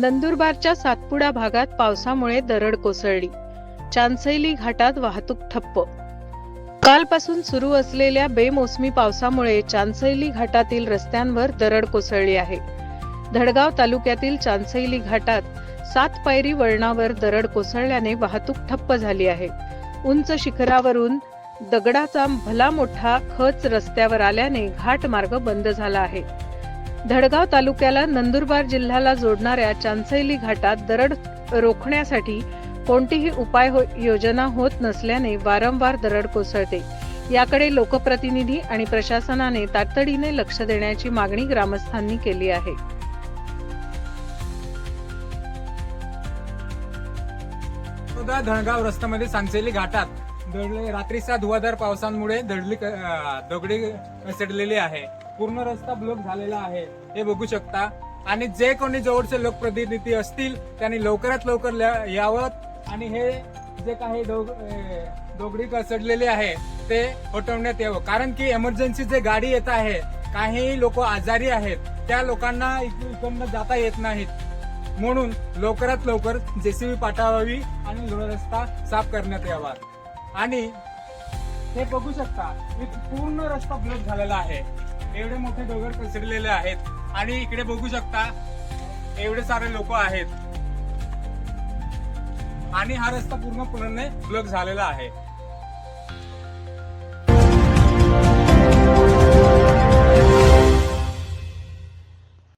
नंदुरबारच्या सातपुडा भागात पावसामुळे दरड कोसळली. चांचैली घाटात वाहतूक ठप्प. कालपासून सुरू असलेल्या बेमोसमी पावसामुळे चांचैली घाटातील रस्त्यांवर दरड कोसळली आहे. धडगाव तालुक्यातील चांचैली घाटात सात पायरी वळणावर दरड कोसळल्याने वाहतूक ठप्प झाली आहे. उंच शिखरावरून दगडाचा भला मोठा खच रस्त्यावर आल्याने घाट मार्ग बंद झाला आहे. धडगाव तालुक्याला नंदुरबार जिल्ह्याला जोडणाऱ्या चांचैली घाटात दरड रोखण्यासाठी कोणतीही उपाय हो- योजना होत नसल्याने वारंवार दरड कोसळते. याकडे लोकप्रतिनिधी आणि प्रशासनाने तातडीने लक्ष देण्याची मागणी ग्रामस्थांनी केली आहे. सुद्धा रस्त्यामध्ये सांचेली घाटात दडले रात्रीच्या धुवाधार पावसांमुळे दडली दगडी सडलेली आहे. पूर्ण रस्ता ब्लॉक झालेला आहे. हे बघू शकता. आणि जे कोणी जवळचे लोकप्रतिनिधी असतील त्यांनी लवकरात लवकर यावं. आणि हे जे काही डोग- अं, दगडी आहे ते हटवण्यात यावं. कारण की एमर्जन्सी जे गाडी येत आहे काही लोक आजारी आहेत. त्या लोकांना इक- इकडनं जाता येत नाहीत. म्हणून लवकरात लवकर जेसीबी पाठवावी आणि रस्ता साफ करण्यात यावा. आणि हे बघू शकता पूर्ण रस्ता ब्लॉक झालेला आहे. एवढे मोठे डोंगर पसरलेले आहेत. आणि इकडे बघू शकता एवढे सारे लोक आहेत. आणि हा रस्ता पूर्णपणे ब्लॉक झालेला आहे.